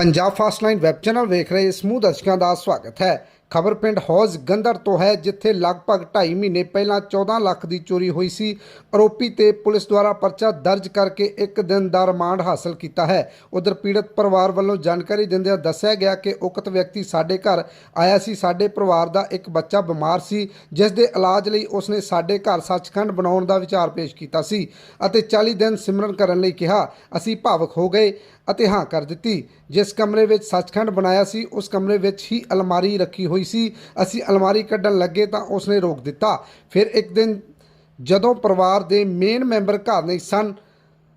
Punjab fast line web channel ਵੇਖ ਰਹੇ ਸਮੂਹ ਦਰਸ਼ਕਾਂ ਦਾ ਸਵਾਗਤ ਹੈ। ਖਬਰ ਪਿੰਡ ਹੌਜ਼ ਗੰਦਰ ਤੋਂ ਹੈ, ਜਿੱਥੇ ਲਗਭਗ 2.5 ਮਹੀਨੇ ਪਹਿਲਾਂ 14 ਲੱਖ ਦੀ ਚੋਰੀ ਹੋਈ ਸੀ। ਆਰੋਪੀ ਤੇ ਪੁਲਿਸ ਦੁਆਰਾ ਪਰਚਾ ਦਰਜ ਕਰਕੇ ਇੱਕ ਦਿਨ ਦਾ ਰਿਮਾਂਡ ਹਾਸਲ ਕੀਤਾ ਹੈ। ਉਧਰ ਪੀੜਤ ਪਰਿਵਾਰ ਵੱਲੋਂ ਜਾਣਕਾਰੀ ਦਿੰਦਿਆਂ ਦੱਸਿਆ ਗਿਆ ਕਿ ਉਕਤ ਵਿਅਕਤੀ ਸਾਡੇ ਘਰ ਆਇਆ ਸੀ। ਸਾਡੇ ਪਰਿਵਾਰ ਦਾ ਇੱਕ ਬੱਚਾ ਬਿਮਾਰ ਸੀ, ਜਿਸ ਦੇ ਇਲਾਜ ਲਈ ਉਸਨੇ ਸਾਡੇ ਘਰ ਸੱਚਖੰਡ ਬਣਾਉਣ ਦਾ ਵਿਚਾਰ ਪੇਸ਼ ਕੀਤਾ ਸੀ ਅਤੇ 40 ਦਿਨ ਸਿਮਰਨ ਕਰਨ ਲਈ ਕਿਹਾ। ਅਸੀਂ ਭਾਵਕ ਹੋ ਗਏ। ਅਤੇ ਹਾਂ, ਕਰ ਦਿੱਤੀ। ਜਿਸ ਕਮਰੇ ਵਿੱਚ ਸੱਚਖੰਡ ਬਣਾਇਆ ਸੀ, ਉਸ ਕਮਰੇ ਵਿੱਚ ਹੀ ਅਲਮਾਰੀ ਰੱਖੀ ਹੋਈ ਸੀ। ਅਸੀਂ ਅਲਮਾਰੀ ਕੱਢਣ ਲੱਗੇ ਤਾਂ ਉਸਨੇ ਰੋਕ ਦਿੱਤਾ। ਫਿਰ ਇੱਕ ਦਿਨ ਜਦੋਂ ਪਰਿਵਾਰ ਦੇ ਮੇਨ ਮੈਂਬਰ ਘਰ ਨਹੀਂ ਸਨ,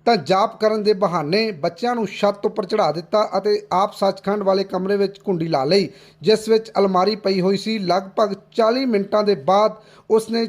ਤਾਂ ਜਾਪ ਕਰਨ ਦੇ ਬਹਾਨੇ ਬੱਚਿਆਂ ਨੂੰ ਛੱਤ ਉੱਪਰ ਚੜਾ ਦਿੱਤਾ ਅਤੇ ਆਪ ਸੱਚਖੰਡ ਵਾਲੇ ਕਮਰੇ ਵਿੱਚ ਕੁੰਡੀ ਲਾ ਲਈ, ਜਿਸ ਵਿੱਚ ਅਲਮਾਰੀ ਪਈ ਹੋਈ ਸੀ। ਲਗਭਗ 40 ਮਿੰਟਾਂ ਦੇ ਬਾਅਦ ਉਸਨੇ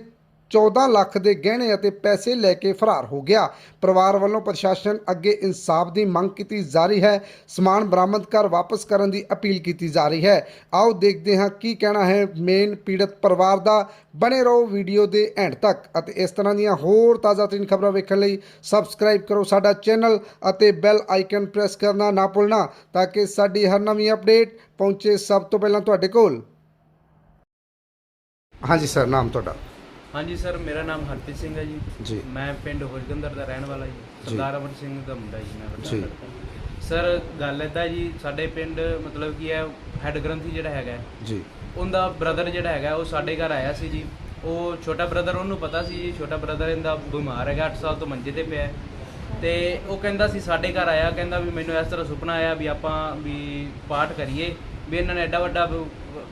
14 ਲੱਖ ਦੇ ਗਹਿਣੇ ਅਤੇ ਪੈਸੇ ਲੈ ਕੇ ਫਰਾਰ ਹੋ ਗਿਆ। ਪਰਿਵਾਰ ਵੱਲੋਂ ਪ੍ਰਸ਼ਾਸਨ ਅੱਗੇ ਇਨਸਾਫ ਦੀ ਮੰਗ ਕੀਤੀ ਜਾ ਰਹੀ ਹੈ। ਸਮਾਨ ਬਰਾਮਦ ਕਰ ਵਾਪਸ ਕਰਨ ਦੀ ਅਪੀਲ ਕੀਤੀ ਜਾ ਰਹੀ ਹੈ। ਆਓ ਦੇਖਦੇ ਹਾਂ ਕੀ ਕਹਿਣਾ ਹੈ ਮੇਨ ਪੀੜਤ ਪਰਿਵਾਰ ਦਾ। ਬਣੇ ਰਹੋ ਵੀਡੀਓ ਦੇ ਐਂਡ ਤੱਕ ਅਤੇ ਇਸ ਤਰ੍ਹਾਂ ਦੀਆਂ ਹੋਰ ਤਾਜ਼ਾ ਤਰੀਨ ਖਬਰਾਂ ਵੇਖਣ ਲਈ ਸਬਸਕ੍ਰਾਈਬ ਕਰੋ ਸਾਡਾ ਚੈਨਲ ਅਤੇ ਬੈਲ ਆਈਕਨ ਪ੍ਰੈਸ ਕਰਨਾ ਨਾ ਭੁੱਲਣਾ ਤਾਂ ਕਿ ਸਾਡੀ ਹਰ ਨਵੀਂ ਅਪਡੇਟ ਪਹੁੰਚੇ ਸਭ ਤੋਂ ਪਹਿਲਾਂ ਤੁਹਾਡੇ ਕੋਲ। ਹਾਂਜੀ ਸਰ, ਨਾਮ ਤੁਹਾਡਾ? ਹਾਂਜੀ ਸਰ ਮੇਰਾ ਨਾਮ ਹਰਪ੍ਰੀਤ ਸਿੰਘ ਹੈ ਜੀ। ਜੀ। ਮੈਂ ਪਿੰਡ ਹੋਜਗੰਦਰ ਦਾ ਰਹਿਣ ਵਾਲਾ ਜੀ। ਸਰਦਾਰ ਅਮਰ ਸਿੰਘ ਦਾ ਮੁੰਡਾ ਜੀ ਮੈਂ ਜੀ। ਸਰ ਗੱਲ ਏਦਾਂ ਜੀ ਸਾਡੇ ਪਿੰਡ ਮਤਲਬ ਕੀ ਹੈ ਹੈਡ ਗ੍ਰੰਥੀ ਜਿਹੜਾ ਹੈਗਾ ਹੈ, ਜੀ। ਉਹਦਾ ਬ੍ਰਦਰ ਜਿਹੜਾ ਹੈਗਾ ਉਹ ਸਾਡੇ ਘਰ ਆਇਆ ਸੀ ਜੀ। ਉਹ ਛੋਟਾ ਬ੍ਰਦਰ ਉਹਨੂੰ ਪਤਾ ਸੀ ਜੀ ਛੋਟਾ ਬ੍ਰਦਰ ਇਹਦਾ ਬਿਮਾਰ ਹੈਗਾ 8 ਸਾਲ ਤੋਂ ਮੰਜੇ ਤੇ ਪਿਆ ਹੈ। ਤੇ ਉਹ ਕਹਿੰਦਾ ਸੀ ਸਾਡੇ ਘਰ ਆਇਆ ਕਹਿੰਦਾ ਵੀ ਮੈਨੂੰ ਇਸ ਤਰ੍ਹਾਂ ਸੁਪਨਾ ਆਇਆ ਵੀ ਆਪਾਂ ਵੀ ਪਾਠ ਕਰੀਏ ਵੀ ਇਹਨਾਂ ਨੇ ਐਡਾ ਵੱਡਾ ਬ-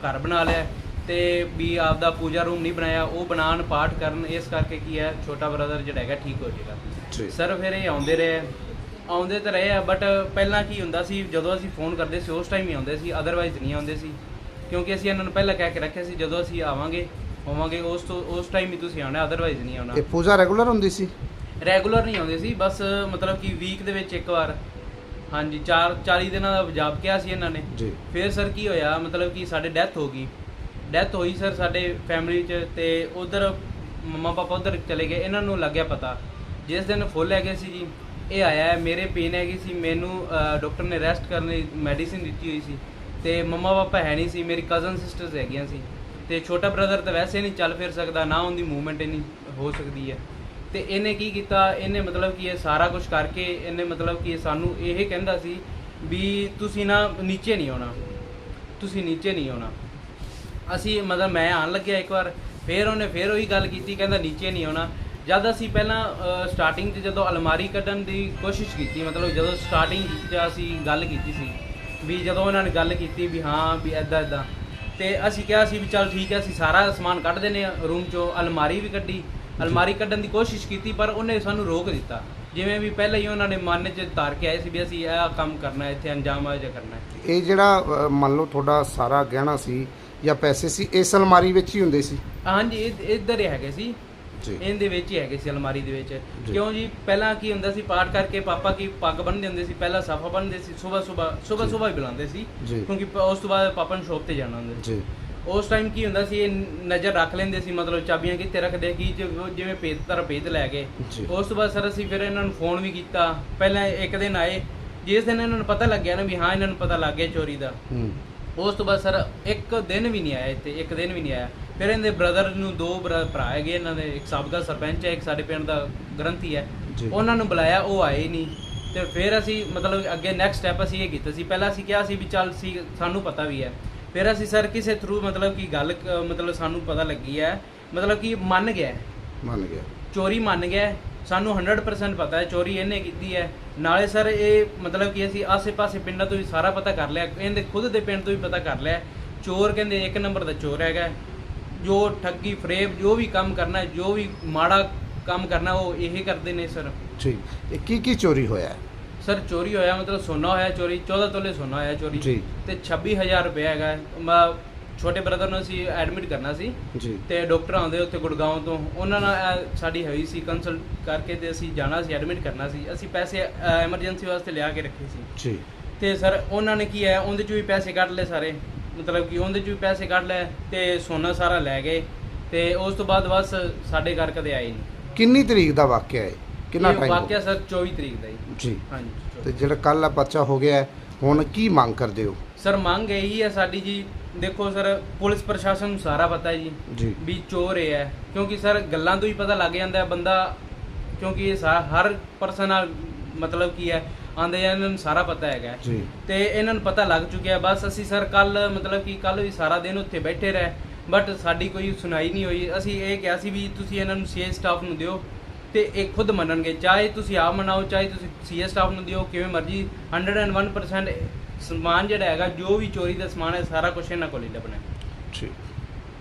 ਘਰ ਬਣਾ ਲਿਆ ਤੇ ਵੀ ਆਪਦਾ ਪੂਜਾ ਰੂਮ ਨਹੀਂ ਬਣਾਇਆ ਉਹ ਬਣਾਉਣ ਪਾਠ ਕਰਨ ਇਸ ਕਰਕੇ ਕੀ ਹੈ ਛੋਟਾ ਬ੍ਰਦਰ ਜਿਹੜਾ ਹੈਗਾ ਠੀਕ ਹੋ ਜਾਏਗਾ। ਸਰ ਫਿਰ ਇਹ ਆਉਂਦੇ ਰਹੇ ਆਉਂਦੇ ਤਾਂ ਰਹੇ ਆ ਬਟ ਪਹਿਲਾਂ ਕੀ ਹੁੰਦਾ ਸੀ ਜਦੋਂ ਅਸੀਂ ਫੋਨ ਕਰਦੇ ਸੀ ਉਸ ਟਾਈਮ ਹੀ ਆਉਂਦੇ ਸੀ ਅਦਰਵਾਈਜ਼ ਨਹੀਂ ਆਉਂਦੇ ਸੀ। ਕਿਉਂਕਿ ਅਸੀਂ ਇਹਨਾਂ ਨੂੰ ਪਹਿਲਾਂ ਕਹਿ ਕੇ ਰੱਖਿਆ ਸੀ ਜਦੋਂ ਅਸੀਂ ਆਵਾਂਗੇ ਹੋਵਾਂਗੇ ਉਸ ਤੋਂ ਉਸ ਟਾਈਮ ਹੀ ਤੁਸੀਂ ਆਉਣਾ ਅਦਰਵਾਈਜ਼ ਨਹੀਂ ਆਉਣਾ। ਇਹ ਪੂਜਾ ਰੈਗੂਲਰ ਹੁੰਦੀ ਸੀ? ਰੈਗੂਲਰ ਨਹੀਂ ਆਉਂਦੇ ਸੀ ਬਸ ਮਤਲਬ ਕਿ ਵੀਕ ਦੇ ਵਿੱਚ ਇੱਕ ਵਾਰ। ਹਾਂਜੀ 4 40 ਦਿਨਾਂ ਦਾ ਜਾਪ ਕਿਹਾ ਸੀ ਇਹਨਾਂ ਨੇ। ਜੀ। ਫਿਰ ਸਰ ਕੀ ਹੋਇਆ ਮਤਲਬ ਕਿ ਸਾਡੇ ਡੈਥ ਹੋ ਗਈ। ਡੈਥ ਹੋਈ ਸਰ ਸਾਡੇ ਫੈਮਿਲੀ 'ਚ ਤੇ ਉਧਰ ਮੰਮਾ ਪਾਪਾ ਉਧਰ ਚਲੇ ਗਏ ਇਹਨਾਂ ਨੂੰ ਲੱਗਿਆ ਪਤਾ। ਜਿਸ ਦਿਨ ਫੁੱਲ ਹੈਗੇ ਸੀ ਜੀ ਇਹ ਆਇਆ ਹੈ, ਮੇਰੇ ਪੇਨ ਹੈਗੀ ਸੀ ਮੈਨੂੰ ਡਾਕਟਰ ਨੇ ਰੈਸਟ ਕਰਨ ਦੀ ਮੈਡੀਸਿਨ ਦਿੱਤੀ ਹੋਈ ਸੀ ਤੇ ਮੰਮਾ ਪਾਪਾ ਹੈ ਨਹੀਂ ਸੀ ਮੇਰੀ ਕਜ਼ਨ ਸਿਸਟਰਸ ਹੈਗੀਆਂ ਸੀ। ਤੇ ਛੋਟਾ ਬ੍ਰਦਰ ਤਾਂ ਵੈਸੇ ਨਹੀਂ ਚੱਲ ਫਿਰ ਸਕਦਾ ਨਾ ਉਹਦੀ ਮੂਵਮੈਂਟ ਇੰਨੀ ਹੋ ਸਕਦੀ ਹੈ। ਤੇ ਇਹਨੇ ਕੀ ਕੀਤਾ ਇਹਨੇ ਮਤਲਬ ਕਿ ਇਹ ਸਾਰਾ ਕੁਝ ਕਰਕੇ ਇਹਨੇ ਮਤਲਬ ਕਿ ਸਾਨੂੰ ਇਹ ਕਹਿੰਦਾ ਸੀ ਵੀ ਤੁਸੀਂ ਨਾ ਨੀਚੇ ਨਹੀਂ ਆਉਣਾ। ਤੁਸੀਂ ਨੀਚੇ ਨਹੀਂ ਆਉਣਾ। ਅਸੀਂ ਮਤਲਬ ਮੈਂ ਆਣ ਲੱਗਿਆ ਇੱਕ ਵਾਰ, ਫਿਰ ਉਹਨੇ ਫਿਰ ਉਹੀ ਗੱਲ ਕੀਤੀ, ਕਹਿੰਦਾ ਨੀਚੇ ਨਹੀਂ ਆਉਣਾ। ਜਦ ਅਸੀਂ ਪਹਿਲਾਂ ਸਟਾਰਟਿੰਗ 'ਚ ਜਦੋਂ ਅਲਮਾਰੀ ਕੱਢਣ ਦੀ ਕੋਸ਼ਿਸ਼ ਕੀਤੀ, ਮਤਲਬ ਜਦੋਂ ਸਟਾਰਟਿੰਗ 'ਚ ਅਸੀਂ ਗੱਲ ਕੀਤੀ ਸੀ, ਵੀ ਜਦੋਂ ਉਹਨਾਂ ਨੇ ਗੱਲ ਕੀਤੀ ਵੀ ਹਾਂ, ਵੀ ਐਦਾਂ ਐਦਾਂ ਤੇ ਅਸੀਂ ਕਿਹਾ ਸੀ ਵੀ ਚੱਲ ਠੀਕ ਹੈ, ਅਸੀਂ ਸਾਰਾ ਸਮਾਨ ਕੱਢ ਦਿੰਦੇ ਆ ਰੂਮ 'ਚੋਂ, ਅਲਮਾਰੀ ਵੀ ਕੱਢੀ। ਅਲਮਾਰੀ ਕੱਢਣ ਦੀ ਕੋਸ਼ਿਸ਼ ਕੀਤੀ, ਪਰ ਉਹਨੇ ਸਾਨੂੰ ਰੋਕ ਦਿੱਤਾ। ਜਿਵੇਂ ਵੀ ਪਹਿਲਾਂ ਹੀ ਉਹਨਾਂ ਨੇ ਮਨ 'ਚ ਧਾਰ ਕੇ ਆਏ ਸੀ ਵੀ ਅਸੀਂ ਇਹ ਕੰਮ ਕਰਨਾ ਇੱਥੇ ਅੰਜਾਮ ਆ ਜਾ ਕਰਨਾ ਇਹ ਜਿਹੜਾ ਮੰਨ ਲਓ ਤੁਹਾਡਾ ਸਾਰਾ ਗਹਿਣਾ ਸੀ ਜਾਂ ਪੈਸੇ ਸੀ? ਇਸ ਅਲਮਾਰੀ ਵਿੱਚ ਹੀ ਹੁੰਦੇ ਸੀ? ਹਾਂਜੀ ਇਹ ਇੱਧਰ ਹੀ ਹੈਗੇ ਸੀ। ਜੀ। ਇਹਦੇ ਵਿੱਚ ਹੀ ਹੈਗੇ ਸੀ ਅਲਮਾਰੀ ਦੇ ਵਿੱਚ। ਜੀ। ਕਿਉਂ ਜੀ? ਪਹਿਲਾਂ ਕੀ ਹੁੰਦਾ ਸੀ ਪਾਠ ਕਰਕੇ ਪਾਪਾ ਕੀ ਪੱਗ ਬੰਨ੍ਹਦੇ ਹੁੰਦੇ ਸੀ? ਪਹਿਲਾਂ ਸਾਫਾ ਬੰਨ੍ਹਦੇ ਸੀ ਸਵੇਰ ਸਵੇਰ ਸਵੇਰ ਜੀ। ਸਵੇਰ ਹੀ ਬੁਲਾਉਂਦੇ ਸੀ। ਜੀ। ਕਿਉਂਕਿ ਪ- ਉਸ ਤੋਂ ਬਾਅਦ ਪਾਪਾ ਨੂੰ ਸ਼ੋਪ ਤੇ ਜਾਣਾ ਹੁੰਦਾ ਸੀ। ਜੀ। ਉਸ ਟਾਈਮ ਕੀ ਹੁੰਦਾ ਸੀ ਇਹ ਨਜ਼ਰ ਰੱਖ ਲੈਂਦੇ ਸੀ ਮਤਲਬ ਚਾਬੀਆਂ ਕਿੱਥੇ ਰੱਖਦੇ ਕੀ ਜ- ਜਿਵੇਂ ਭੇਦ ਤਰ ਭੇਦ ਲੈ ਗਏ ਜੀ। ਉਸ ਤੋਂ ਬਾਅਦ ਸਰ ਅਸੀਂ ਫਿਰ ਇਹਨਾਂ ਨੂੰ ਫੋਨ ਵੀ ਕੀਤਾ। ਪਹਿਲਾਂ ਇੱਕ ਦਿਨ ਆਏ। ਜਿਸ ਦਿਨ ਇਹਨਾਂ ਨੂੰ ਪਤਾ ਲੱਗਿਆ ਨਾ ਵੀ ਹਾਂ ਇਹਨਾਂ ਨੂੰ ਪਤਾ ਲੱਗ ਗਿਆ ਚੋਰੀ ਦਾ। ਹੂੰ। ਉਸ ਤੋਂ ਬਾਅਦ ਸਰ ਇੱਕ ਦਿਨ ਵੀ ਨਹੀਂ ਆਇਆ ਇੱਥੇ ਇੱਕ ਦਿਨ ਵੀ ਨਹੀਂ ਆਇਆ। ਫਿਰ ਇਹਦੇ ਬ੍ਰਦਰ ਨੂੰ ਦੋ ਬ੍ਰ- ਭਰਾ ਹੈਗੇ ਇਹਨਾਂ ਦੇ ਇੱਕ ਸਾਬਕਾ ਸਰਪੰਚ ਹੈ ਇੱਕ ਸਾਡੇ ਪਿੰਡ ਦਾ ਗ੍ਰੰਥੀ ਹੈ। ਉਹਨਾਂ ਨੂੰ ਬੁਲਾਇਆ ਉਹ ਆਏ ਨਹੀਂ। ਤੇ ਫਿਰ ਅਸੀਂ ਮਤਲਬ ਅੱਗੇ ਨੈਕਸਟ ਸਟੈਪ ਅਸੀਂ ਇਹ ਕੀਤਾ ਸੀ। ਪਹਿਲਾਂ ਅਸੀਂ ਕਿਹਾ ਸੀ ਵੀ ਚੱਲ ਸੀ ਸਾਨੂੰ ਪਤਾ ਵੀ ਹੈ। ਫਿਰ ਅਸੀਂ ਸਰ ਕਿਸੇ ਥਰੂ ਮਤਲਬ ਕਿ ਗੱਲ ਮਤਲਬ ਸਾਨੂੰ ਪਤਾ ਲੱਗੀ ਹੈ। ਮਤਲਬ ਕਿ ਮੰਨ ਗਿਆ। ਮੰਨ ਗਿਆ। ਚੋਰੀ ਮੰਨ ਗਿਆ। ਸਾਨੂੰ 100% ਪਤਾ ਹੈ ਚੋਰੀ ਇਹਨੇ ਕੀਤੀ ਹੈ। ਨਾਲੇ ਸਰ ਇਹ ਮਤਲਬ ਕਿ ਅਸੀਂ ਆਸੇ-ਪਾਸੇ ਪਿੰਡਾਂ ਤੋਂ ਵੀ ਸਾਰਾ ਪਤਾ ਕਰ ਲਿਆ ਇਹਦੇ ਖੁਦ ਦੇ ਪਿੰਡ ਤੋਂ ਵੀ ਪਤਾ ਕਰ ਲਿਆ। ਚੋਰ ਕਹਿੰਦੇ ਇੱਕ ਨੰਬਰ ਦਾ ਚੋਰ ਹੈਗਾ। ਜੋ ਠੱਗੀ ਫਰੇਬ ਜੋ ਵੀ ਕੰਮ ਕਰਨਾ ਜੋ ਵੀ ਮਾੜਾ ਕੰਮ ਕਰਨਾ ਉਹ ਇਹ ਕਰਦੇ ਨੇ ਸਰ। ਜੀ ਇਹ ਕੀ ਕੀ ਚੋਰੀ ਹੋਇਆ? ਸਰ ਚੋਰੀ ਹੋਇਆ ਮਤਲਬ ਸੋਨਾ ਹੋਇਆ ਚੋਰੀ 14 ਤੋਲੇ ਸੋਨਾ ਹੋਇਆ ਚੋਰੀ। ਤੇ 26000 ਰੁਪਏ ਹੈਗਾ। ਛੋਟੇ ਬ੍ਰਦਰ ਨੂੰ ਅਸੀਂ ਐਡਮਿਟ ਕਰਨਾ ਸੀ ਜੀ। ਤੇ ਡਾਕਟਰ ਆਉਂਦੇ ਉੱਥੇ ਗੁੜਗਾਉਂ ਤੋਂ ਉਹਨਾਂ ਨਾਲ ਇਹ ਸਾਡੀ ਹੋਈ ਸੀ ਕੰਸਲਟ ਕਰਕੇ ਤੇ ਅਸੀਂ ਜਾਣਾ ਸੀ ਐਡਮਿਟ ਕਰਨਾ ਸੀ। ਅਸੀਂ ਪੈਸੇ ਐਮਰਜੈਂਸੀ ਵਾਸਤੇ ਲਿਆ ਕੇ ਰੱਖੇ ਸੀ। ਜੀ। ਤੇ ਸਰ ਉਹਨਾਂ ਨੇ ਕੀ ਹੈ ਉਹਦੇ ਚੋਂ ਵੀ ਪੈਸੇ ਕੱਢ ਲਏ ਸਾਰੇ। ਮਤਲਬ ਕਿ ਉਹਦੇ ਚੋਂ ਵੀ ਪੈਸੇ ਕੱਢ ਲਏ ਤੇ ਸੋਨਾ ਸਾਰਾ ਲੈ ਗਏ ਤੇ ਉਸ ਤੋਂ ਬਾਅਦ ਬਸ ਸਾਡੇ ਘਰ ਕਦੇ ਆਏ ਨਹੀਂ। ਕਿੰਨੀ ਤਰੀਕ ਦਾ ਵਾਕਿਆ ਹੈ? ਕਿੰਨਾ ਇਹ ਟਾਈਮ ਵਾਕਿਆ ਸਰ 24 ਤਰੀਕ ਦਾ ਜੀ ਜੀ। ਹਾਂਜੀ ਤੇ ਜਿਹੜਾ ਕੱਲ ਆ ਬੱਚਾ ਹੋ ਗਿਆ ਹੈ, ਹੁਣ ਕੀ ਮੰਗ ਕਰਦੇ ਹੋ? ਸਰ ਮੰਗ ਇਹੀ ਹੈ ਸਾਡੀ ਜੀ ਦੇਖੋ ਸਰ ਪੁਲਿਸ ਪ੍ਰਸ਼ਾਸਨ ਨੂੰ ਸਾਰਾ ਪਤਾ ਹੈ ਜੀ ਵੀ ਚੋਰ ਇਹ ਹੈ। ਕਿਉਂਕਿ ਸਰ ਗੱਲਾਂ ਤੋਂ ਹੀ ਪਤਾ ਲੱਗ ਜਾਂਦਾ ਹੈ ਬੰਦਾ ਕਿਉਂਕਿ ਇਹ ਸਾ- ਹਰ ਪਰਸਨ ਨਾਲ ਮਤਲਬ ਕੀ ਹੈ ਆਂਦੇ ਇਹਨਾਂ ਨੂੰ ਸਾਰਾ ਪਤਾ ਹੈਗਾ। ਜੀ। ਤੇ ਇਹਨਾਂ ਨੂੰ ਪਤਾ ਲੱਗ ਚੁੱਕਿਆ ਬਸ ਅਸੀਂ ਸਰ ਕੱਲ ਮਤਲਬ ਕਿ ਕੱਲ ਵੀ ਸਾਰਾ ਦਿਨ ਉੱਥੇ ਬੈਠੇ ਰਹੇ। ਬਟ ਸਾਡੀ ਕੋਈ ਸੁਣਾਈ ਨਹੀਂ ਹੋਈ। ਅਸੀਂ ਇਹ ਕਿਹਾ ਸੀ ਵੀ ਤੁਸੀਂ ਇਹਨਾਂ ਨੂੰ ਸੀਏ ਸਟਾਫ ਨੂੰ ਦਿਓ ਤੇ ਇਹ ਖੁਦ ਮੰਨਣਗੇ। ਚਾਹੇ ਤੁਸੀਂ ਆਪ ਮਨਾਓ ਚਾਹੇ ਤੁਸੀਂ ਸੀਏ ਸਟਾਫ ਨੂੰ ਦਿਓ ਕਿਵੇਂ ਮਰਜ਼ੀ। 101% ਸਮਾਨ ਜਿਹੜਾ ਹੈਗਾ ਜੋ ਵੀ ਚੋਰੀ ਦਾ ਸਮਾਨ ਹੈ ਸਾਰਾ ਕੁਝ ਇਹਨਾਂ ਕੋਲ ਹੀ ਲੱਭਣਾ ਹੈ। ਠੀਕ।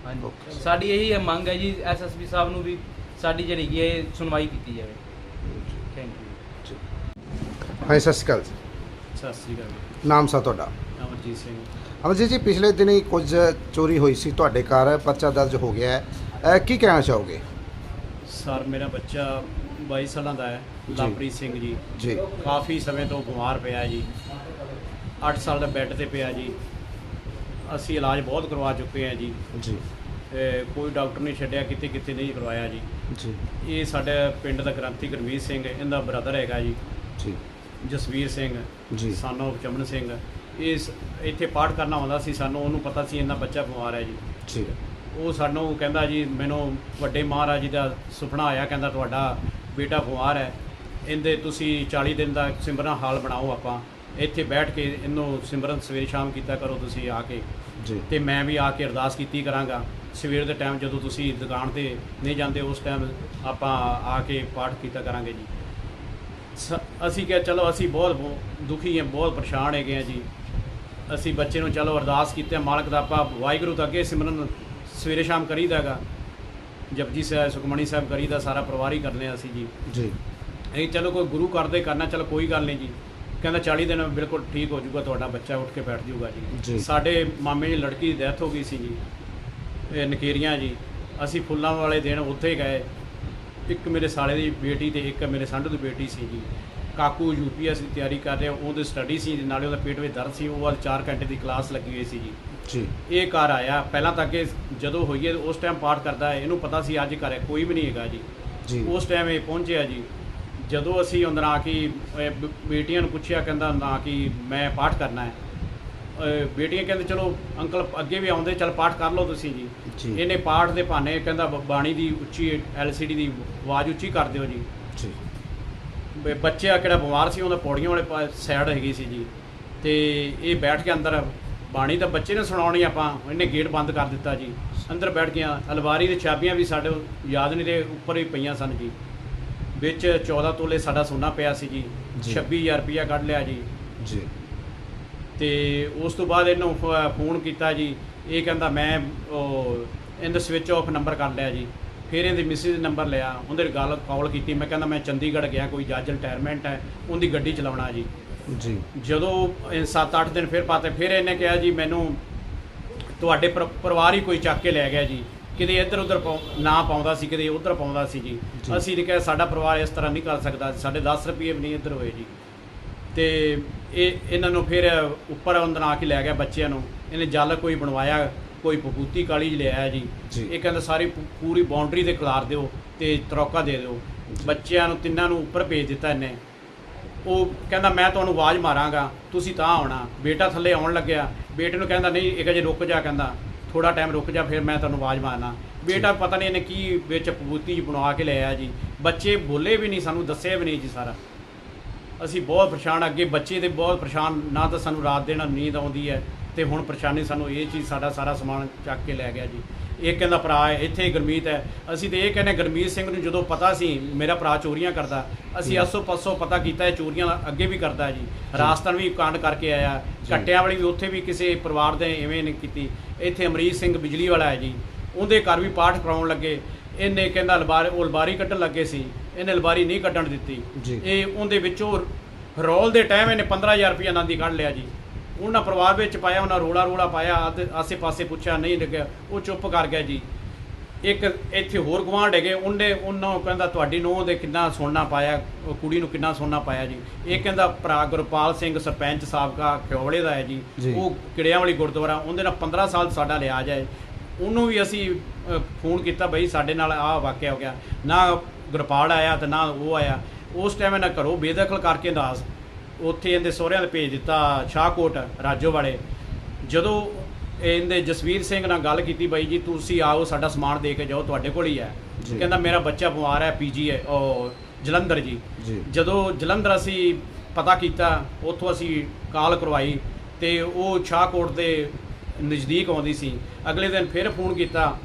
ਹਾਂਜੀ. ਸਾਡੀ ਇਹੀ ਹੈ ਮੰਗ ਹੈ ਜੀ ਐਸਐਸਪੀ ਸਾਹਿਬ ਨੂੰ ਵੀ ਸਾਡੀ ਜਿਹੜੀ ਹੈਗੀ ਹੈ ਇਹ ਸੁਣਵਾਈ ਕੀਤੀ ਜਾਵੇ। ਥੈਂਕ ਯੂ ਹਾਂ ਸਤਿ ਸ਼੍ਰੀ ਅਕਾਲ ਜੀ। ਸਤਿ ਸ੍ਰੀ ਅਕਾਲ ਨਾਮ ਸਾ ਤੁਹਾਡਾ? ਅਮਰਜੀਤ ਸਿੰਘ। ਅਮਰਜੀਤ ਜੀ ਪਿਛਲੇ ਦਿਨੀ ਕੁਝ ਚੋਰੀ ਹੋਈ ਸੀ ਤੁਹਾਡੇ ਘਰ ਪਰਚਾ ਦਰਜ ਹੋ ਗਿਆ ਹੈ। ਅਹ ਕੀ ਕਹਿਣਾ ਚਾਹੋਗੇ? ਸਰ ਮੇਰਾ ਬੱਚਾ 22 ਸਾਲਾਂ ਦਾ ਹੈ ਜੀ। ਲਵਪ੍ਰੀਤ ਸਿੰਘ ਜੀ। ਜੀ। ਕਾਫੀ ਸਮੇਂ ਤੋਂ ਬਿਮਾਰ ਪਿਆ ਜੀ। 8 ਸਾਲ ਦਾ ਬੈੱਡ ਤੇ ਪਿਆ ਜੀ। ਅਸੀਂ ਇਲਾਜ ਬਹੁਤ ਕਰਵਾ ਚੁੱਕੇ ਹਾਂ ਜੀ। ਜੀ। ਤੇ ਕੋਈ ਡਾਕਟਰ ਨਹੀਂ ਛੱਡਿਆ ਕਿਤੇ ਕਿਤੇ ਨਹੀਂ ਕਰਵਾਇਆ ਜੀ। ਜੀ। ਇਹ ਸਾਡੇ ਪਿੰਡ ਦਾ ਗ੍ਰੰਥੀ ਗੁਰਮੀਤ ਸਿੰਘ ਇਹਦਾ ਬ੍ਰਦਰ ਹੈਗਾ ਜੀ। ਜੀ। ਜਸਵੀਰ ਸਿੰਘ ਜੀ। ਸਾਨੂੰ ਚਮਨ ਸਿੰਘ। ਇਸ ਇੱਥੇ ਪਾਠ ਕਰਨਾ ਆਉਂਦਾ ਸੀ ਸਾਨੂੰ ਉਹਨੂੰ ਪਤਾ ਸੀ ਇਹਨਾਂ ਬੱਚਾ ਬਿਮਾਰ ਹੈ ਜੀ। ਜੀ। ਉਹ ਸਾਨੂੰ ਕਹਿੰਦਾ ਜੀ ਮੈਨੂੰ ਵੱਡੇ ਮਹਾਰਾਜ ਜੀ ਦਾ ਸੁਪਨਾ ਆਇਆ ਕਹਿੰਦਾ ਤੁਹਾਡਾ ਬੇਟਾ ਬਿਮਾਰ ਹੈ। ਇਹਦੇ ਤੁਸੀਂ 40 ਦਿਨ ਦਾ ਸਿਮਰਨ ਹਾਲ ਬਣਾਓ ਆਪਾਂ। ਇੱਥੇ ਬੈਠ ਕੇ ਇਹਨੂੰ ਸਿਮਰਨ ਸਵੇਰ ਸ਼ਾਮ ਕੀਤਾ ਕਰੋ ਤੁਸੀਂ ਆ ਕੇ। ਜੀ। ਤੇ ਮੈਂ ਵੀ ਆ ਕੇ ਅਰਦਾਸ ਕੀਤੀ ਕਰਾਂਗਾ। ਸਵੇਰ ਦੇ ਟਾਈਮ ਜਦੋਂ ਤੁਸੀਂ ਦੁਕਾਨ ਤੇ ਨਹੀਂ ਜਾਂਦੇ ਉਸ ਟਾਈਮ ਆਪਾਂ ਆ ਕੇ ਪਾਠ ਕੀਤਾ ਕਰਾਂਗੇ ਜੀ। ਅਸੀਂ ਕਿਹਾ ਚਲੋ ਅਸੀਂ ਬਹੁਤ ਬਹੁ- ਦੁਖੀ ਹਾਂ ਬਹੁਤ ਪਰੇਸ਼ਾਨ ਹੈਗੇ ਹਾਂ ਜੀ। ਅਸੀਂ ਬੱਚੇ ਨੂੰ ਚਲੋ ਅਰਦਾਸ ਕੀਤੇ ਮਾਲਕ ਦਾ ਆਪਾਂ ਵਾਹਿਗੁਰੂ ਤੋਂ ਅੱਗੇ ਸਿਮਰਨ ਸਵੇਰੇ ਸ਼ਾਮ ਕਰੀਦਾ ਹੈਗਾ। ਜਪਜੀ ਸਾਹਿਬ ਸੁਖਮਣੀ ਸਾਹਿਬ ਕਰੀਦਾ ਸਾਰਾ ਪਰਿਵਾਰ ਹੀ ਕਰਨੇ ਆ ਅਸੀਂ ਜੀ। ਜੀ। ਅਸੀਂ ਚਲੋ ਕੋਈ ਗੁਰੂ ਕਰਦੇ ਕਰਨਾ ਚਲੋ ਕੋਈ ਗੱਲ ਨਹੀਂ ਜੀ। ਕਹਿੰਦਾ 40 ਦਿਨ ਬਿਲਕੁਲ ਠੀਕ ਹੋ ਜਾਊਗਾ ਤੁਹਾਡਾ ਬੱਚਾ ਉੱਠ ਕੇ ਬੈਠ ਜਾਊਗਾ ਜੀ। ਸਾਡੇ ਮਾਮੇ ਦੀ ਲੜਕੀ ਦੀ ਡੈਥ ਹੋ ਗਈ ਸੀ ਜੀ ਇਹ ਨਕੇਰੀਆਂ ਜੀ। ਅਸੀਂ ਫੁੱਲਾਂ ਵਾਲੇ ਦਿਨ ਉੱਥੇ ਗਏ। ਇੱਕ ਮੇਰੇ ਸਾਲੇ ਦੀ ਬੇਟੀ ਤੇ ਇੱਕ ਮੇਰੇ ਸੰਢੂ ਦੀ ਬੇਟੀ ਸੀ ਜੀ। ਕਾਕੂ ਯੂਪੀਐਸ ਦੀ ਤਿਆਰੀ ਕਰ ਰਿਹਾ ਉਹਦੀ ਸਟੱਡੀ ਸੀ ਨਾਲੇ ਉਹਦਾ ਪੇਟ ਵਿੱਚ ਦਰਦ ਸੀ ਉਹ ਅੱਜ 4 ਘੰਟੇ ਦੀ ਕਲਾਸ ਲੱਗੀ ਹੋਈ ਸੀ ਜੀ। ਜੀ। ਇਹ ਘਰ ਆਇਆ ਪਹਿਲਾਂ ਤਾਂ ਅੱਗੇ ਜਦੋਂ ਹੋਈਏ ਉਸ ਟਾਈਮ ਪਾਠ ਕਰਦਾ ਹੈ ਇਹਨੂੰ ਪਤਾ ਸੀ ਅੱਜ ਘਰੇ ਕੋਈ ਵੀ ਨਹੀਂ ਹੈਗਾ ਜੀ। ਜੀ। ਉਸ ਟਾਈਮ ਇਹ ਪਹੁੰਚਿਆ ਜੀ। ਜਦੋਂ ਅਸੀਂ ਅੰਦਰ ਆ ਕੇ ਬੇਟੀਆਂ ਨੂੰ ਪੁੱਛਿਆ ਕਹਿੰਦਾ ਨਾ ਕਿ ਮੈਂ ਪਾਠ ਕਰਨਾ ਹੈ। ਬੇਟੀਆਂ ਕਹਿੰਦੇ ਚਲੋ ਅੰਕਲ ਅੱਗੇ ਵੀ ਆਉਂਦੇ ਚਲ ਪਾਠ ਕਰ ਲਓ ਤੁਸੀਂ ਜੀ। ਇਹਨੇ ਪਾਠ ਦੇ ਬਹਾਨੇ ਕਹਿੰਦਾ ਬਾਣੀ ਦੀ ਉੱਚੀ ਐਲਸੀਡੀ ਦੀ ਆਵਾਜ਼ ਉੱਚੀ ਕਰ ਦਿਓ ਜੀ। ਜੀ। ਬੱਚਾ ਕਿਹੜਾ ਬਿਮਾਰ ਸੀ ਉਹਦਾ ਪੌੜੀਆਂ ਵਾਲੇ ਸਾਈਡ ਹੈਗੀ ਸੀ ਜੀ। ਤੇ ਇਹ ਬੈਠ ਕੇ ਅੰਦਰ ਬਾਣੀ ਤਾਂ ਬੱਚੇ ਨੇ ਸੁਣਾਉਣੀ ਆਪਾਂ ਇਹਨੇ ਗੇਟ ਬੰਦ ਕਰ ਦਿੱਤਾ ਜੀ। ਅੰਦਰ ਬੈਠ ਗਿਆ ਅਲਵਾਰੀ ਦੀ ਚਾਬੀਆਂ ਵੀ ਸਾਡੇ ਯਾਦ ਨਹੀਂ ਰਹੇ ਉੱਪਰ ਹੀ ਪਈਆਂ ਸਨ ਜੀ। ਵਿੱਚ 14 ਤੋਲੇ ਸਾਡਾ ਸੋਨਾ ਪਿਆ ਸੀ ਜੀ ਜੀ। 26000 ਰੁਪਇਆ ਕੱਢ ਲਿਆ ਜੀ। ਜੀ। ਤੇ ਉਸ ਤੋਂ ਬਾਅਦ ਇਹਨੂੰ ਫ- ਫੋਨ ਕੀਤਾ ਜੀ ਇਹ ਕਹਿੰਦਾ ਮੈਂ ਉਹ ਇਹਦਾ ਸਵਿਚ ਆਫ ਨੰਬਰ ਕਰ ਲਿਆ ਜੀ। ਫਿਰ ਇਹਦੇ ਮਿਸਿਸ ਨੰਬਰ ਲਿਆ ਉਹਦੇ ਗੱਲ ਕਾਲ ਕੀਤੀ ਮੈਂ ਕਹਿੰਦਾ ਮੈਂ ਚੰਡੀਗੜ੍ਹ ਗਿਆ ਕੋਈ ਜੱਜ ਰਿਟਾਇਰਮੈਂਟ ਹੈ ਉਹਦੀ ਗੱਡੀ ਚਲਾਉਣਾ ਜੀ। ਜੀ। ਜਦੋਂ 7-8 ਦਿਨ ਫਿਰ ਪਾਤੇ ਫਿਰ ਇਹਨੇ ਕਿਹਾ ਜੀ ਮੈਨੂੰ ਤੁਹਾਡੇ ਪਰ- ਪਰਿਵਾਰ ਹੀ ਕੋਈ ਚੱਕ ਕੇ ਲੈ ਗਿਆ ਜੀ। ਕਿਤੇ ਇੱਧਰ ਉੱਧਰ ਨਾ ਪਾਉਂਦਾ ਸੀ ਕਿਤੇ ਉੱਧਰ ਪਾਉਂਦਾ ਸੀ ਜੀ। ਅਸੀਂ ਨੇ ਕਿਹਾ ਸਾਡਾ ਪਰਿਵਾਰ ਇਸ ਤਰ੍ਹਾਂ ਨਹੀਂ ਕਰ ਸਕਦਾ ਸਾਡੇ 10 ਰੁਪਏ ਵੀ ਨਹੀਂ ਇੱਧਰ ਹੋਏ ਜੀ। ਤੇ ਇਹ ਇਹਨਾਂ ਨੂੰ ਫਿਰ ਉੱਪਰ ਅੰਦਰ ਆ ਕੇ ਲੈ ਗਿਆ ਬੱਚਿਆਂ ਨੂੰ। ਇਹਨੇ ਜਲ ਕੋਈ ਬਣਵਾਇਆ ਕੋਈ ਪਪੂਤੀ ਕਾਲੀ ਲਿਆਇਆ ਜੀ। ਇਹ ਕਹਿੰਦਾ ਸਾਰੀ ਪੂਰੀ ਬਾਉਂਡਰੀ ਤੇ ਖਿਲਾਰ ਦਿਓ ਤੇ ਤਰੋਕਾ ਦੇ ਦਿਓ। ਬੱਚਿਆਂ ਨੂੰ ਤਿੰਨਾਂ ਨੂੰ ਉੱਪਰ ਭੇਜ ਦਿੱਤਾ ਇਹਨੇ। ਉਹ ਕਹਿੰਦਾ ਮੈਂ ਤੁਹਾਨੂੰ ਆਵਾਜ਼ ਮਾਰਾਂਗਾ ਤੁਸੀਂ ਤਾਂ ਆਉਣਾ। ਬੇਟਾ ਥੱਲੇ ਆਉਣ ਲੱਗਿਆ। ਬੇਟੇ ਨੂੰ ਕਹਿੰਦਾ ਨਹੀਂ ਇੱਕ ਅਜੇ ਰੁਕ ਜਾ ਕਹਿੰਦਾ। ਥੋੜਾ ਟਾਈਮ ਰੁਕ ਜਾ ਫਿਰ ਮੈਂ ਤੁਹਾਨੂੰ ਆਵਾਜ਼ ਮਾਰਨਾ। ਬੇਟਾ ਪਤਾ ਨਹੀਂ ਇਹਨੇ ਕੀ ਵਿੱਚ ਪਬੂਤੀ ਬਣਵਾ ਕੇ ਲਿਆਇਆ ਜੀ। ਬੱਚੇ ਬੋਲੇ ਵੀ ਨਹੀਂ ਸਾਨੂੰ ਦੱਸਿਆ ਵੀ ਨਹੀਂ ਜੀ ਸਾਰਾ। ਅਸੀਂ ਬਹੁਤ ਪਰੇਸ਼ਾਨ ਅੱਗੇ ਬੱਚੇ ਦੇ ਬਹੁਤ ਪਰੇਸ਼ਾਨ ਨਾ ਤਾਂ ਸਾਨੂੰ ਰਾਤ ਦਿਨ ਨੀਂਦ ਆਉਂਦੀ ਹੈ ਤੇ ਹੁਣ ਪਰੇਸ਼ਾਨੀ ਸਾਨੂੰ ਇਹ ਚੀਜ਼ ਸਾਡਾ ਸਾਰਾ ਸਮਾਨ ਚੱਕ ਕੇ ਲੈ ਗਿਆ ਜੀ। ਇਹ ਕਹਿੰਦਾ ਭਰਾ ਹੈ ਇੱਥੇ ਗੁਰਮੀਤ ਹੈ। ਅਸੀਂ ਤੇ ਇਹ ਕਹਿੰਦੇ ਗੁਰਮੀਤ ਸਿੰਘ ਨੂੰ ਜਦੋਂ ਪਤਾ ਸੀ ਮੇਰਾ ਭਰਾ ਚੋਰੀਆਂ ਕਰਦਾ ਅਸੀਂ ਅਸੋ ਪਸੋ ਪਤਾ ਕੀਤਾ ਇਹ ਚੋਰੀਆਂ ਅੱਗੇ ਵੀ ਕਰਦਾ ਜੀ। ਰਾਜਸਥਾਨ ਵੀ ਕਾਂਡ ਕਰਕੇ ਆਇਆ। ਕੱਟਿਆਂ ਵਾਲੀ ਵੀ ਉੱਥੇ ਵੀ ਕਿਸੇ ਪਰਿਵਾਰ ਦੇ ਐਵੇਂ ਨਹੀਂ ਕੀਤੀ। ਇੱਥੇ ਅਮਰੀਤ ਸਿੰਘ ਬਿਜਲੀ ਵਾਲਾ ਹੈ ਜੀ। ਉਹਦੇ ਘਰ ਵੀ ਪਾਠ ਕਰਾਉਣ ਲੱਗੇ। ਇਹਨੇ ਕਹਿੰਦਾ ਲਬਾਰੀ ਉਹ ਲਬਾਰੀ ਕੱਢਣ ਲੱਗੇ ਸੀ। ਇਹਨੇ ਲਬਾਰੀ ਨਹੀਂ ਕੱਢਣ ਦਿੱਤੀ। ਇਹ ਉਹਦੇ ਵਿੱਚੋਂ ਰੋਲ ਦੇ ਟਾਈਮ ਇਹਨੇ 15000 ਰੁਪਇਆ ਆਨੰਦੀ ਕੱਢ ਲਿਆ ਜੀ। ਉਹਨਾਂ ਪਰਿਵਾਰ ਵਿੱਚ ਪਾਇਆ ਉਹਨਾਂ ਰੋਲਾ ਰੋਲਾ ਪਾਇਆ ਆਸੇ ਪਾਸੇ ਪੁੱਛਿਆ ਨਹੀਂ ਲੱਗਿਆ। ਉਹ ਚੁੱਪ ਕਰ ਗਿਆ ਜੀ। ਇੱਕ ਇੱਥੇ ਹੋਰ ਗਵਾਂਢ ਹੈਗੇ ਉਹਨੇ ਉਹਨਾਂ ਨੂੰ ਕਹਿੰਦਾ ਤੁਹਾਡੀ ਨੂੰਹ ਦੇ ਕਿੰਨਾ ਸੋਨਾ ਪਾਇਆ ਉਹ ਕੁੜੀ ਨੂੰ ਕਿੰਨਾ ਸੋਨਾ ਪਾਇਆ ਜੀ? ਇਹ ਕਹਿੰਦਾ ਭਰਾ ਗੁਰਪਾਲ ਸਿੰਘ ਸਰਪੰਚ ਸਾਬਕਾ ਖਿਓਲੇ ਦਾ ਹੈ ਜੀ। ਉਹ ਕਿੜਿਆਂ ਵਾਲੀ ਗੁਰਦੁਆਰਾ ਉਹਦੇ ਨਾਲ 15 ਸਾਲ ਸਾਡਾ ਲਿਆਜ ਹੈ। ਉਹਨੂੰ ਵੀ ਅਸੀਂ ਫੋਨ ਕੀਤਾ ਬਈ ਸਾਡੇ ਨਾਲ ਆਹ ਵਾਕਿਆ ਹੋ ਗਿਆ। ਨਾ ਗੁਰਪਾਲ ਆਇਆ ਤੇ ਨਾ ਉਹ ਆਇਆ। ਉਸ ਟਾਈਮ ਇਹਨਾਂ ਘਰੋਂ ਬੇਦਖਲ ਕਰਕੇ ਅੰਦਾਜ਼ ਉੱਥੇ ਇਹਦੇ ਸਹੁਰਿਆਂ ਦੇ ਭੇਜ ਦਿੱਤਾ ਸ਼ਾਹਕੋਟ ਰਾਜੋ ਵਾਲੇ। ਜਦੋਂ ਇਹਦੇ ਜਸਵੀਰ ਸਿੰਘ ਨਾਲ ਗੱਲ ਕੀਤੀ ਬਾਈ ਜੀ ਤੁਸੀਂ ਆਓ ਸਾਡਾ ਸਮਾਨ ਦੇ ਕੇ ਜਾਓ ਤੁਹਾਡੇ ਕੋਲ ਹੀ ਹੈ। ਜੀ। ਕਹਿੰਦਾ ਮੇਰਾ ਬੱਚਾ ਬਿਮਾਰ ਹੈ ਪੀਜੀ ਹੈ ਉਹ ਜਲੰਧਰ ਜੀ। ਜੀ। ਜਦੋਂ ਜਲੰਧਰ ਅਸੀਂ ਪਤਾ ਕੀਤਾ ਉੱਥੋਂ ਅਸੀਂ ਕਾਲ ਕਰਵਾਈ ਤੇ ਉਹ ਸ਼ਾਹਕੋਟ ਦੇ ਨਜ਼ਦੀਕ ਆਉਂਦੀ ਸੀ। ਅਗਲੇ ਦਿਨ ਫਿਰ ਫੋਨ ਕੀਤਾ।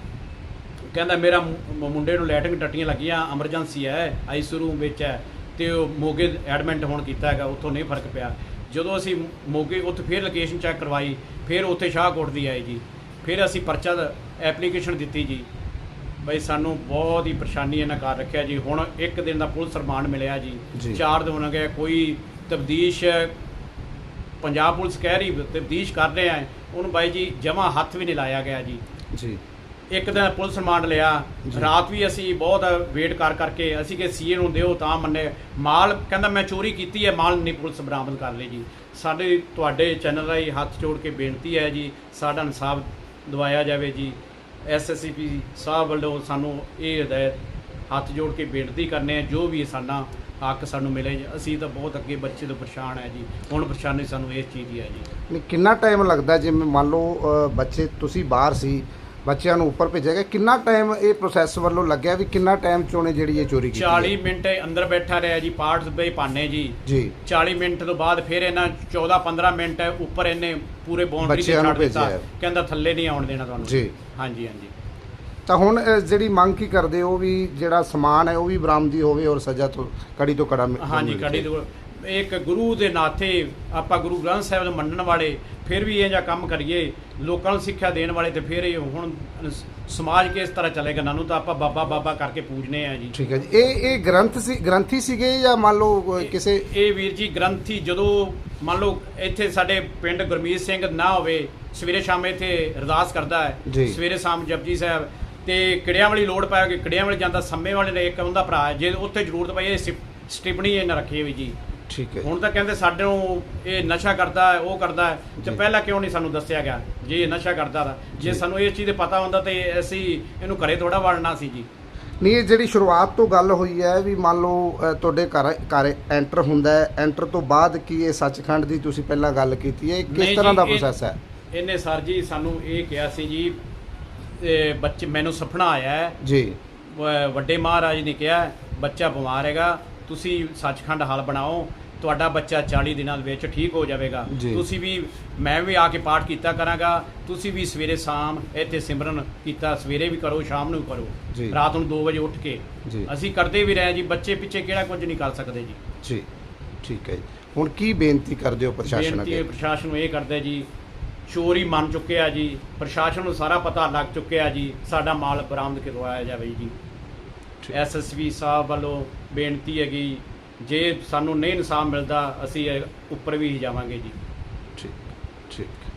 ਕਹਿੰਦਾ ਮੇਰਾ ਮੁ- ਮੁੰਡੇ ਨੂੰ ਲੈਟਿੰਗ ਟੱਟੀਆਂ ਲੱਗੀਆਂ ਐਮਰਜੈਂਸੀ ਹੈ ਆਈਸੀਯੂ ਰੂਮ ਵਿੱਚ ਹੈ। ਤੇ ਉਹ ਮੋਗੇ ਐਡਮਿਟ ਹੋਣ ਕੀਤਾ ਹੈਗਾ ਉੱਥੋਂ ਨਹੀਂ ਫ਼ਰਕ ਪਿਆ। ਜਦੋਂ ਅਸੀਂ ਮੋਗੇ ਉੱਥੇ ਫਿਰ ਲੋਕੇਸ਼ਨ ਚੈੱਕ ਕਰਵਾਈ ਫਿਰ ਉੱਥੇ ਸ਼ਾਹਕੋਟ ਦੀ ਆਈ ਜੀ। ਫਿਰ ਅਸੀਂ ਪਰਚਾ ਐਪਲੀਕੇਸ਼ਨ ਦਿੱਤੀ ਜੀ। ਬਈ ਸਾਨੂੰ ਬਹੁਤ ਹੀ ਪਰੇਸ਼ਾਨੀ ਇਹਨਾਂ ਕਰ ਰੱਖਿਆ ਜੀ। ਹੁਣ ਇੱਕ ਦਿਨ ਦਾ ਪੁਲਿਸ ਰਿਮਾਂਡ ਮਿਲਿਆ ਜੀ। ਚਾਰ ਦਿਨ ਹੋ ਗਏ ਕੋਈ ਤਬਦੀਸ਼ ਪੰਜਾਬ ਪੁਲਿਸ ਕਹਿ ਰਹੀ ਤਬਦੀਸ਼ ਕਰ ਰਹੇ ਆ। ਉਹਨੂੰ ਬਾਈ ਜੀ ਜਮਾ ਹੱਥ ਵੀ ਨਹੀਂ ਲਾਇਆ ਗਿਆ ਜੀ। ਜੀ। ਇੱਕ ਦਿਨ ਪੁਲਿਸ ਰਿਮਾਂਡ ਲਿਆ। ਰਾਤ ਵੀ ਅਸੀਂ ਬਹੁਤ ਵੇਟ ਕਰ ਕਰਕੇ ਅਸੀਂ ਕਿ ਸੀਏ ਨੂੰ ਦਿਓ ਤਾਂ ਮੰਨੇ। ਮਾਲ ਕਹਿੰਦਾ ਮੈਂ ਚੋਰੀ ਕੀਤੀ ਹੈ ਮਾਲ ਨਹੀਂ ਪੁਲਿਸ ਬਰਾਮਦ ਕਰ ਲਈ ਜੀ। ਸਾਡੇ ਤੁਹਾਡੇ ਚੈਨਲ ਰਾਹੀਂ ਹੱਥ ਜੋੜ ਕੇ ਬੇਨਤੀ ਹੈ ਜੀ ਸਾਡਾ ਇਨਸਾਫ ਦਵਾਇਆ ਜਾਵੇ ਜੀ। ਐਸਐਸਸੀਪੀ ਸਾਹਿਬ ਵੱਲੋਂ ਸਾਨੂੰ ਇਹ ਹਦਾਇਤ ਹੱਥ ਜੋੜ ਕੇ ਬੇਨਤੀ ਕਰਨੇ ਆ ਜੋ ਵੀ ਸਾਡਾ ਹੱਕ ਸਾਨੂੰ ਮਿਲੇ ਅਸੀਂ ਤਾਂ ਬਹੁਤ ਅੱਗੇ ਬੱਚੇ ਤੋਂ ਪਰੇਸ਼ਾਨ ਹੈ ਜੀ। ਹੁਣ ਪਰੇਸ਼ਾਨੀ ਸਾਨੂੰ ਇਸ ਚੀਜ਼ ਦੀ ਹੈ ਜੀ। ਕਿੰਨਾ ਟਾਈਮ ਲੱਗਦਾ ਜਿਵੇਂ ਮੰਨ ਲਓ ਬੱਚੇ ਤੁਸੀਂ ਬਾਹਰ ਸੀ ਬੱਚਿਆਂ ਨੂੰ ਉੱਪਰ ਭੇਜਿਆ ਗਿਆ ਕਿੰਨਾ ਟਾਈਮ ਇਹ ਪ੍ਰੋਸੈਸ ਵੱਲੋਂ ਲੱਗਿਆ ਵੀ ਕਿੰਨਾ ਟਾਈਮ ਚੋਣੇ ਜਿਹੜੀ ਇਹ ਚੋਰੀ ਕੀਤੀ ਹੈ? 40 ਮਿੰਟ ਅੰਦਰ ਬੈਠਾ ਰਿਹਾ ਜੀ ਪਾਰਟਸ ਬਈ ਪਾਣੇ ਜੀ ਜੀ 40 ਮਿੰਟ ਤੋਂ ਬਾਅਦ ਫਿਰ ਇਹਨਾਂ 14 15 ਮਿੰਟ ਉੱਪਰ ਇਹਨੇ ਪੂਰੇ ਬਾਉਂਡਰੀ ਤੇ ਬੱਚਿਆਂ ਨੂੰ ਛੱਡ ਦਿੱਤਾ ਭੇਜਿਆ। ਕਹਿੰਦਾ ਥੱਲੇ ਨਹੀਂ ਆਉਣ ਦੇਣਾ ਤੁਹਾਨੂੰ ਜੀ। ਹਾਂਜੀ ਹਾਂਜੀ ਤਾਂ ਹੁਣ ਅ, ਜਿਹੜੀ ਮੰਗ ਕੀ ਕਰਦੇ ਹੋ ਵੀ ਜਿਹੜਾ ਸਮਾਨ ਹੈ ਉਹ ਵੀ ਬਰਾਮਦੀ ਹੋਵੇ ਔਰ ਸਜ਼ਾ ਤੋਂ ਕੜੀ ਤੋਂ ਕੜਾ ਮਿ- ਹਾਂਜੀ ਮਿਲ ਕੜੀ। ਤੋਂ ਇੱਕ ਗੁਰੂ ਦੇ ਨਾਤੇ ਆਪਾਂ ਗੁਰੂ ਗ੍ਰੰਥ ਸਾਹਿਬ ਨੂੰ ਮੰਨਣ ਵਾਲੇ ਫਿਰ ਵੀ ਇਹ ਜਿਹਾ ਕੰਮ ਕਰੀਏ ਲੋਕਾਂ ਨੂੰ ਸਿੱਖਿਆ ਦੇਣ ਵਾਲੇ ਤੇ ਫਿਰ ਇਹ ਹੁਣ ਸਮਾਜ ਕਿਸ ਤਰ੍ਹਾਂ ਚੱਲੇਗਾ? ਨਾਨੂੰ ਤਾਂ ਆਪਾਂ ਬਾਬਾ ਬਾਬਾ ਕਰਕੇ ਪੂਜਨੇ ਆ ਜੀ। ਠੀਕ ਹੈ ਜੀ। ਇਹ ਇਹ ਗ੍ਰੰਥ ਸੀ ਗ੍ਰੰਥੀ ਸੀਗੇ ਜਾਂ ਮੰਨ ਲਓ ਕਿਸੇ ਇਹ ਵੀਰ ਜੀ ਗ੍ਰੰਥੀ ਜਦੋਂ ਮੰਨ ਲਓ ਇੱਥੇ ਸਾਡੇ ਪਿੰਡ ਗੁਰਮੀਤ ਸਿੰਘ ਨਾ ਹੋਵੇ ਸਵੇਰੇ ਸ਼ਾਮ ਇੱਥੇ ਅਰਦਾਸ ਕਰਦਾ। ਹੈ। ਸਵੇਰੇ ਸ਼ਾਮ ਜਪਜੀ ਸਾਹਿਬ ਤੇ ਕਿੜਿਆਂ ਵਾਲੀ ਲੋੜ ਪਾਇਆ ਕਿ ਕਿੜਿਆਂ ਵਾਲੀ ਜਾਂਦਾ ਸੰਮੇ ਵਾਲੇ ਨੇ ਇੱਕ ਉਹਦਾ ਭਰਾ ਜੇ ਉੱਥੇ ਜ਼ਰੂਰਤ ਪਈ ਇਹ ਸਟਿਪਣੀ ਇਹਨਾਂ ਰੱਖੀ ਹੋਈ ਜੀ। ਠੀਕ ਹੈ ਹੁਣ ਤਾਂ ਕਹਿੰਦੇ ਸਾਡੇ ਨੂੰ ਇਹ ਨਸ਼ਾ ਕਰਦਾ ਹੈ ਉਹ ਕਰਦਾ ਹੈ ਤੇ। ਪਹਿਲਾਂ ਕਿਉਂ ਨਹੀਂ ਸਾਨੂੰ ਦੱਸਿਆ ਗਿਆ ਜੇ ਇਹ ਨਸ਼ਾ ਕਰਦਾ ਤਾਂ? ਜੇ। ਸਾਨੂੰ ਇਹ ਚੀਜ਼ ਦੇ ਪਤਾ ਹੁੰਦਾ ਤੇ ਅਸੀਂ ਇਹਨੂੰ ਘਰੇ ਥੋੜਾ ਵੜਨਾ ਸੀ ਜੀ। ਨਹੀਂ ਇਹ ਜਿਹੜੀ ਸ਼ੁਰੂਆਤ ਤੋਂ ਗੱਲ ਹੋਈ ਹੈ ਵੀ ਮੰਨ ਲਓ ਤੁਹਾਡੇ ਘਰ ਘਰ ਐਂਟਰ ਹੁੰਦਾ ਹੈ ਐਂਟਰ ਤੋਂ ਬਾਅਦ ਕੀ ਇਹ ਸੱਚਖੰਡ ਦੀ ਤੁਸੀਂ ਪਹਿਲਾਂ ਗੱਲ ਕੀਤੀ ਹੈ? ਕਿਸ ਤਰ੍ਹਾਂ ਦਾ ਪ੍ਰੋਸੈਸ ਹੈ? ਇਹਨੇ ਸਰ ਜੀ ਸਾਨੂੰ ਇਹ ਕਿਹਾ ਸੀ ਜੀ ਬੱਚੇ ਮੈਨੂੰ ਸੁਪਨਾ ਆਇਆ ਹੈ। ਜੀ। ਵੱਡੇ ਮਹਾਰਾਜ ਨੇ ਕਿਹਾ ਬੱਚਾ ਬਿਮਾਰ ਹੈਗਾ ਤੁਸੀਂ ਸੱਚਖੰਡ ਹਲ ਬਣਾਓ ਤੁਹਾਡਾ ਬੱਚਾ 40 ਦਿਨਾਂ ਦੇ ਵਿੱਚ ਠੀਕ ਹੋ ਜਾਵੇਗਾ। ਜੀ। ਤੁਸੀਂ ਵੀ ਮੈਂ ਵੀ ਆ ਕੇ ਪਾਠ ਕੀਤਾ ਕਰਾਂਗਾ। ਤੁਸੀਂ ਵੀ ਸਵੇਰੇ ਸ਼ਾਮ ਇੱਥੇ ਸਿਮਰਨ ਕੀਤਾ ਸਵੇਰੇ ਵੀ ਕਰੋ ਸ਼ਾਮ ਨੂੰ ਵੀ ਜੀ। ਕਰੋ ਰਾਤ ਨੂੰ 2 ਵਜੇ ਉੱਠ ਕੇ। ਜੀ। ਅਸੀਂ ਕਰਦੇ ਵੀ ਰਹੇ ਜੀ ਬੱਚੇ ਪਿੱਛੇ ਕਿਹੜਾ ਕੁਝ ਨਹੀਂ ਕਰ ਸਕਦੇ ਜੀ। ਜੀ। ਠੀਕ ਹੈ ਜੀ। ਹੁਣ ਕੀ ਬੇਨਤੀ ਕਰਦੇ ਹੋ ਪ੍ਰਸ਼ਾਸਨ ਬੇਨਤੀ ਹੈ ਅੱਗੇ? ਪ੍ਰਸ਼ਾਸਨ ਨੂੰ ਇਹ ਕਰਦੇ ਜੀ ਚੋਰੀ ਮੰਨ ਚੁੱਕਿਆ ਜੀ। ਪ੍ਰਸ਼ਾਸਨ ਨੂੰ ਸਾਰਾ ਪਤਾ ਲੱਗ ਚੁੱਕਿਆ ਜੀ ਸਾਡਾ ਮਾਲ ਬਰਾਮਦ ਕਰਵਾਇਆ ਜਾਵੇ ਜੀ। ਠੀਕ। ਐਸਐਸਪੀ ਸਾਹਿਬ ਵੱਲੋਂ ਬੇਨਤੀ ਹੈਗੀ ਜੇ ਸਾਨੂੰ ਨਹੀਂ ਇਨਸਾਫ ਮਿਲਦਾ ਅਸੀਂ ਉੱਪਰ ਵੀ ਜਾਵਾਂਗੇ ਜੀ। ਠੀਕ ਠੀਕ।